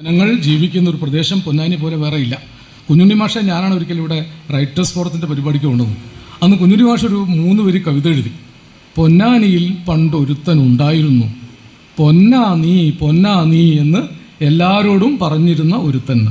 ജനങ്ങൾ ജീവിക്കുന്ന ഒരു പ്രദേശം പൊന്നാനി പോലെ വേറെ ഇല്ല. കുഞ്ഞുണ്ണി മാഷ ഞാനാണ് ഒരിക്കലും ഇവിടെ റൈറ്റേഴ്സ് ഫോറത്തിന്റെ പരിപാടിക്ക് കൊണ്ടുവന്നത്. അന്ന് കുഞ്ഞുണ്ണി മാഷ ഒരു മൂന്ന് വരി കവിത എഴുതി. പൊന്നാനിയിൽ പണ്ട് ഒരുത്തൻ ഉണ്ടായിരുന്നു. പൊന്നാ നീ പൊന്നാ നീ എന്ന് എല്ലാവരോടും പറഞ്ഞിരുന്ന ഒരുത്തൻ.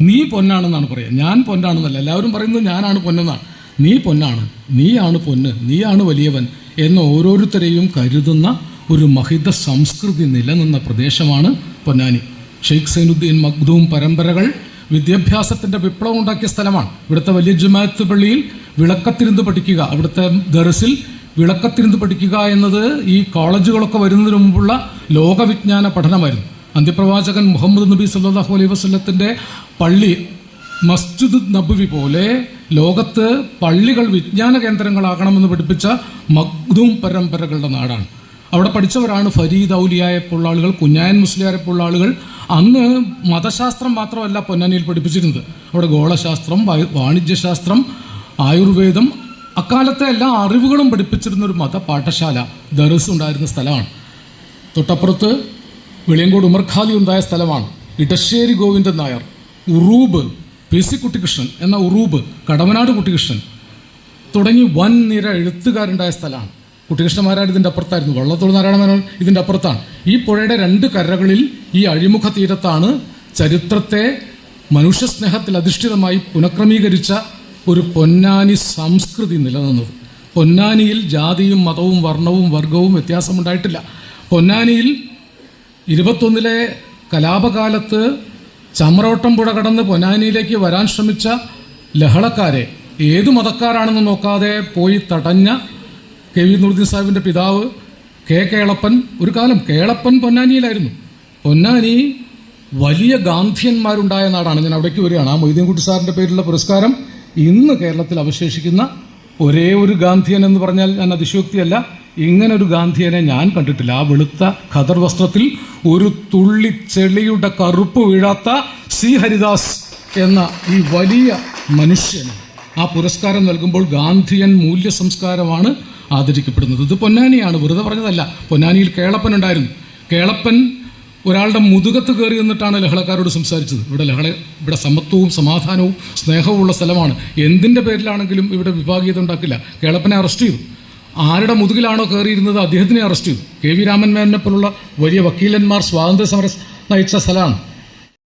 നീ പൊന്നാണെന്നാണ് പറയുക ഞാൻ പൊന്നാണെന്നല്ല. എല്ലാവരും പറയുന്നത് ഞാനാണ് പൊന്നെന്നാണ് നീ പൊന്നാണ്. നീയാണ് പൊന്ന്. നീയാണ് വലിയവൻ എന്ന് ഓരോരുത്തരെയും കരുതുന്ന ഒരു മഹിത സംസ്കൃതി നിലനിന്ന പ്രദേശമാണ് പൊന്നാനി. ഷെയ്ഖ് സൈനുദ്ദീൻ മഖ്ദൂം പരമ്പരകൾ വിദ്യാഭ്യാസത്തിന്റെ വിപ്ലവം ഉണ്ടാക്കിയ സ്ഥലമാണ്. ഇവിടുത്തെ വലിയ ജുമാഅത്ത് പള്ളിയിൽ വിളക്കത്തിരുന്ന് പഠിക്കുക. അവിടുത്തെ ദർസിൽ വിളക്കത്തിരുന്ന് പഠിക്കുക എന്നത് ഈ കോളേജുകളൊക്കെ വരുന്നതിന് മുമ്പുള്ള ലോകവിജ്ഞാന പഠനമായിരുന്നു. അന്ത്യപ്രവാചകൻ മുഹമ്മദ് നബി സല്ലാഹു അലൈഹി വസല്ലത്തിന്റെ പള്ളി മസ്ജിദ് നബുവി പോലെ ലോകത്ത് പള്ളികൾ വിജ്ഞാന കേന്ദ്രങ്ങളാകണമെന്ന് പഠിപ്പിച്ച മഖ്ദൂം പരമ്പരകളുടെ നാടാണ്. അവിടെ പഠിച്ചവരാണ് ഫരീദ് ഔലിയായ ആളുകൾ കുഞ്ഞായൻ മുസ്ലിയായ ആളുകൾ അന്ന് മതശാസ്ത്രം മാത്രമല്ല പൊന്നാനിയിൽ പഠിപ്പിച്ചിരുന്നത്. അവിടെ ഗോളശാസ്ത്രം വാണിജ്യശാസ്ത്രം ആയുർവേദം അക്കാലത്തെ എല്ലാ അറിവുകളും പഠിപ്പിച്ചിരുന്ന ഒരു മത പാഠശാല ദർസ് ഉണ്ടായിരുന്ന സ്ഥലമാണ്. തൊട്ടപ്പുറത്ത് വെളിയങ്കോട് ഉമർ ഖാലി ഉണ്ടായ സ്ഥലമാണ്. ഇടശ്ശേരി ഗോവിന്ദൻ നായർ ഉറൂബ് പി സി കുട്ടിക്കൃഷ്ണൻ എന്ന ഉറൂബ് കടമനാട് കുട്ടിക്കൃഷ്ണൻ തുടങ്ങി വൻ നിര എഴുത്തുകാരുണ്ടായ സ്ഥലമാണ്. കുട്ടികൃഷ്ണന്മാരാണ് ഇതിന്റെ അപ്പുറത്തായിരുന്നു. വള്ളത്തോൾ നാരായണ മേനോൻ ഇതിന്റെ അപ്പുറത്താണ്. ഈ പുഴയുടെ രണ്ട് കരകളിൽ ഈ അഴിമുഖ തീരത്താണ് ചരിത്രത്തെ മനുഷ്യസ്നേഹത്തിൽ അധിഷ്ഠിതമായി പുനഃക്രമീകരിച്ച ഒരു പൊന്നാനി സംസ്കൃതി നിലനിന്നത്. പൊന്നാനിയിൽ ജാതിയും മതവും വർണവും വർഗവും വ്യത്യാസമുണ്ടായിട്ടില്ല. പൊന്നാനിയിൽ ഇരുപത്തൊന്നിലെ കലാപകാലത്ത് ചമ്രോട്ടം പുഴ കടന്ന് പൊന്നാനിയിലേക്ക് വരാൻ ശ്രമിച്ച ലഹളക്കാരെ ഏതു മതക്കാരാണെന്ന് നോക്കാതെ പോയി തടഞ്ഞ കെ വി നൂറുദ്ദീൻ സാഹിബിന്റെ പിതാവ് കെ കേളപ്പൻ ഒരു കാലം കേളപ്പൻ പൊന്നാനിയിലായിരുന്നു. പൊന്നാനി വലിയ ഗാന്ധിയന്മാരുണ്ടായ നാടാണ്. ഞാൻ അവിടേക്ക് വരികയാണ്. ആ മൊയ്തീൻകുട്ടി സാറിന്റെ പേരിലുള്ള പുരസ്കാരം ഇന്ന് കേരളത്തിൽ അവശേഷിക്കുന്ന ഒരേ ഒരു ഗാന്ധിയൻ എന്ന് പറഞ്ഞാൽ ഞാൻ അതിശയോക്തിയല്ല. ഇങ്ങനെ ഒരു ഗാന്ധിയനെ ഞാൻ കണ്ടിട്ടില്ല. ആ വെളുത്ത ഖദർ വസ്ത്രത്തിൽ ഒരു തുള്ളി ചെളിയുടെ കറുപ്പ് വീഴാത്ത സി ഹരിദാസ് എന്ന ഈ വലിയ മനുഷ്യന് ആ പുരസ്കാരം നൽകുമ്പോൾ ഗാന്ധിയൻ മൂല്യ സംസ്കാരമാണ് ആദരിക്കപ്പെടുന്നത്. ഇത് പൊന്നാനിയാണ് വെറുതെ പറഞ്ഞതല്ല. പൊന്നാനിയിൽ കേളപ്പൻ ഉണ്ടായിരുന്നു. കേളപ്പൻ ഒരാളുടെ മുതുകത്ത് കയറി നിന്നിട്ടാണ് ലഹളക്കാരോട് സംസാരിച്ചത്. ഇവിടെ ലഹള ഇവിടെ സമത്വവും സമാധാനവും സ്നേഹവും ഉള്ള സ്ഥലമാണ്. എന്തിന്റെ പേരിലാണെങ്കിലും ഇവിടെ വിഭാഗീയത ഉണ്ടാക്കില്ല. കേളപ്പനെ അറസ്റ്റ് ചെയ്തു. ആരുടെ മുതുകിലാണോ കയറിയിരുന്നത് അദ്ദേഹത്തിനെ അറസ്റ്റ് ചെയ്തു. കെ വി രാമൻ മേനെ പോലുള്ള വലിയ വക്കീലന്മാർ സ്വാതന്ത്ര്യ സമരം നയിച്ച സ്ഥലമാണ്.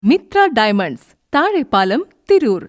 മിത്ര ഡയമണ്ട്സ് താഴെപ്പാലം തിരൂർ.